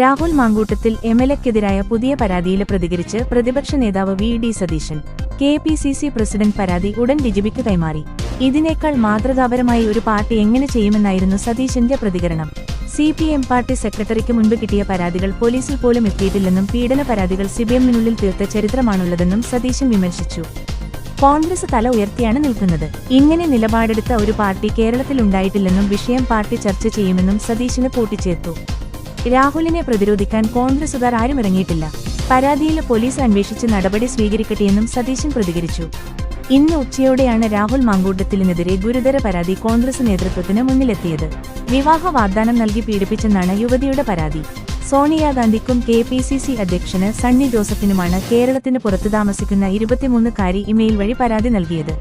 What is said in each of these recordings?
രാഹുൽ മാങ്കൂട്ടത്തിൽ എംഎൽഎക്കെതിരായ പുതിയ പരാതിയിൽ പ്രതികരിച്ച് പ്രതിപക്ഷ നേതാവ് V D Satheesan K P C C president പരാതി ഉടൻ ഡിജിബിക്ക് കൈമാറി. ഇതിനേക്കാൾ മാതൃകാപരമായി ഒരു പാർട്ടി എങ്ങനെ ചെയ്യുമെന്നായിരുന്നു സതീശന്റെ പ്രതികരണം. സി പി എം പാർട്ടി സെക്രട്ടറിക്ക് മുൻപ് കിട്ടിയ പരാതികൾ പോലീസിൽ പോലും എത്തിയിട്ടില്ലെന്നും പീഡന പരാതികൾ സിബിഎമ്മിനുള്ളിൽ തീർത്ത ചരിത്രമാണുള്ളതെന്നും സതീശൻ വിമർശിച്ചു. കോൺഗ്രസ് തല ഉയർത്തിയാണ് നിൽക്കുന്നത്. ഇങ്ങനെ നിലപാടെടുത്ത ഒരു പാർട്ടി കേരളത്തിൽ ഉണ്ടായിട്ടില്ലെന്നും വിഷയം പാർട്ടി ചർച്ച ചെയ്യുമെന്നും സതീശന് കൂട്ടിച്ചേർത്തു. രാഹുലിനെ പ്രതിരോധിക്കാൻ കോൺഗ്രസുകാർ ആരും ഇറങ്ങിയിട്ടില്ല. പരാതിയിൽ പോലീസ് അന്വേഷിച്ച് നടപടി സ്വീകരിക്കട്ടെയെന്നും സതീശൻ പ്രതികരിച്ചു. ഇന്ന് ഉച്ചയോടെയാണ് രാഹുൽ മാങ്കൂട്ടത്തിലിനെതിരെ ഗുരുതര പരാതി കോൺഗ്രസ് നേതൃത്വത്തിന് മുന്നിലെത്തിയത്. വിവാഹ വാഗ്ദാനം നൽകി പീഡിപ്പിച്ചെന്നാണ് യുവതിയുടെ പരാതി. സോണിയാഗാന്ധിക്കും കെ പി സി സി അധ്യക്ഷന് സണ്ണി ജോസഫിനുമാണ് കേരളത്തിന് പുറത്തു താമസിക്കുന്ന ഇരുപത്തിമൂന്നുകാരി ഇമെയിൽ വഴി പരാതി നൽകിയത്.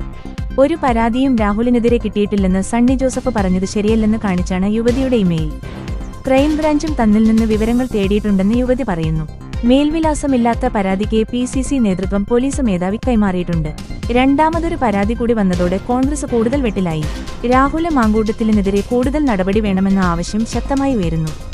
ഒരു പരാതിയും രാഹുലിനെതിരെ കിട്ടിയിട്ടില്ലെന്ന് സണ്ണി ജോസഫ് പറഞ്ഞത് ശരിയല്ലെന്ന് കാണിച്ചാണ് യുവതിയുടെ ഇമെയിൽ. ക്രൈംബ്രാഞ്ചും തന്നിൽ നിന്ന് വിവരങ്ങൾ തേടിയിട്ടുണ്ടെന്ന് യുവതി പറയുന്നു. മേൽവിലാസമില്ലാത്ത പരാതി പി സി സി നേതൃത്വം പോലീസ് മേധാവി കൈമാറിയിട്ടുണ്ട്. രണ്ടാമതൊരു പരാതി കൂടി വന്നതോടെ കോൺഗ്രസ് കൂടുതൽ വെട്ടിലായി. രാഹുല മാങ്കൂട്ടത്തിലിനെതിരെ കൂടുതൽ നടപടി വേണമെന്ന ആവശ്യം ശക്തമായി ഉയരുന്നു.